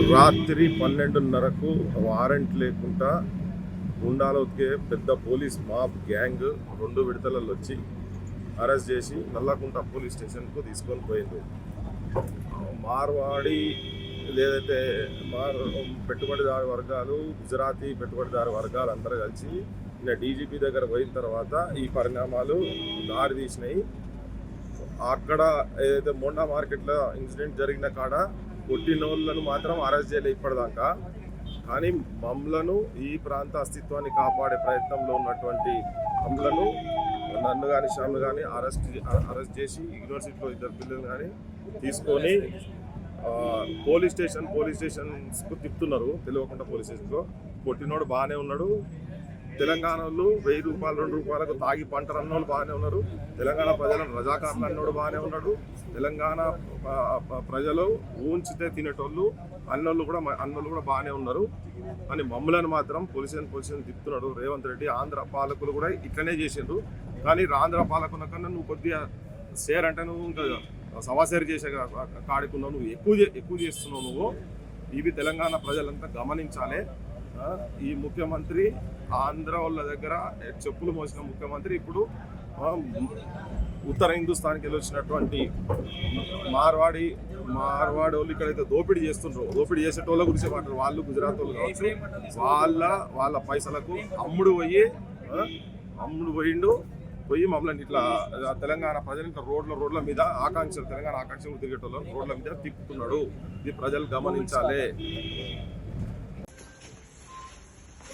రాత్రి పన్నెండున్నరకు వారెంట్ లేకుండా గుండాలోకే పెద్ద పోలీస్ మాఫ్ గ్యాంగ్ రెండు విడతలలో వచ్చి అరెస్ట్ చేసి నల్లకుంట పోలీస్ స్టేషన్కు తీసుకొని పోయింది. మార్వాడి లేదైతే మార్ పెట్టుబడిదారు వర్గాలు గుజరాతీ పెట్టుబడిదారు వర్గాలు అందరూ కలిసి ఇలా డీజీపీ దగ్గర పోయిన తర్వాత ఈ పరిణామాలు దారి తీసినాయి. అక్కడ ఏదైతే మోండా మార్కెట్లో ఇన్సిడెంట్ జరిగిన కాడ కొట్టినోళ్ళను మాత్రం అరెస్ట్ చేయలేదు ఇప్పటిదాకా. కానీ మమ్మలను ఈ ప్రాంత అస్తిత్వాన్ని కాపాడే ప్రయత్నంలో ఉన్నటువంటి మమ్మలను నన్ను కానీ శ్యామ్ను కానీ అరెస్ట్ అరెస్ట్ చేసి యూనివర్సిటీలో ఇద్దరు పిల్లలు కానీ తీసుకొని పోలీస్ స్టేషన్ పోలీస్ స్టేషన్స్కు తిప్పుతున్నారు. తెలియకుండా పోలీస్ స్టేషన్లో. కొట్టినోడు బాగానే ఉన్నాడు. తెలంగాణలో వెయ్యి రూపాయలు రెండు రూపాయలకు తాగి పంటలు అన్నోళ్ళు బాగానే ఉన్నారు. తెలంగాణ ప్రజలను రజాకారులు అన్నోడు బాగానే ఉన్నాడు. తెలంగాణ ప్రజలు ఊంచితే తినేటోళ్ళు అన్నోళ్ళు కూడా అన్నోళ్ళు కూడా బాగానే ఉన్నారు. అని మమ్మలను మాత్రం పొలిషన్ పొలిషన్ తిప్పుతున్నాడు రేవంత్ రెడ్డి. ఆంధ్ర పాలకులు కూడా ఇట్లనే చేసిండ్రు. కానీ ఆంధ్ర పాలకుల కన్నా నువ్వు కొద్దిగా షేర్ అంటే నువ్వు ఇంకా సవాసేరు చేసే కాడుకున్నావు నువ్వు ఎక్కువ ఎక్కువ చేస్తున్నావు నువ్వు. ఇవి తెలంగాణ ప్రజలంతా గమనించాలి. ఈ ముఖ్యమంత్రి ఆంధ్ర వాళ్ళ దగ్గర చెప్పులు మోసిన ముఖ్యమంత్రి ఇప్పుడు ఉత్తర హిందుస్థాన్కి వెళ్ళి వచ్చినటువంటి మార్వాడి మార్వాడి వాళ్ళు ఇక్కడైతే దోపిడీ చేస్తుండ్రో. దోపిడీ చేసేటోళ్ళ గురించి మాట్లాడు వాళ్ళు గుజరాత్ వాళ్ళు కావచ్చు వాళ్ళ వాళ్ళ పైసలకు అమ్ముడు పోయి అమ్ముడు పోయిండు పోయి మమ్మల్ని ఇట్లా తెలంగాణ ప్రజలు ఇట్లా రోడ్ల రోడ్ల మీద ఆకాంక్షలు తెలంగాణ ఆకాంక్షలు తిరిగేటోళ్ళు రోడ్ల మీద తిప్పుతున్నాడు. ఇది ప్రజలు గమనించాలి.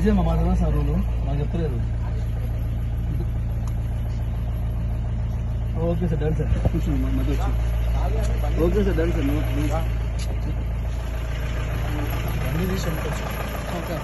నిజమా మా మాట సార్ రూలు మాకు చెప్తలేదు ఓకే సార్ డన్ సార్. కూర్చోండి మా మధ్య వచ్చి okay sir done sir. No అన్ని తీసి ఓకే.